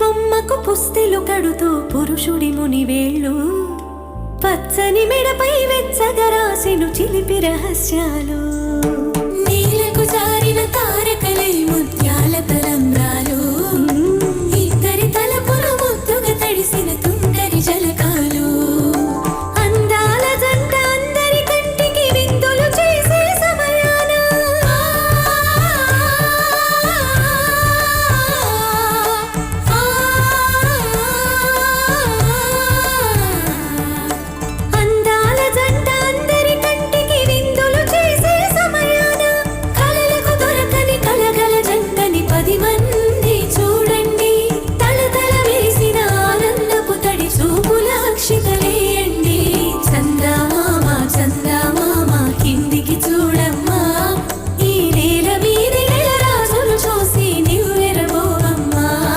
బొమ్మకు పుస్తెలు కడుతూ పురుషుడి ముని వేళ్ళు. పచ్చని మెడపై వెచ్చగరాసెను చిలిపి రహస్యాలు. இறைவன்.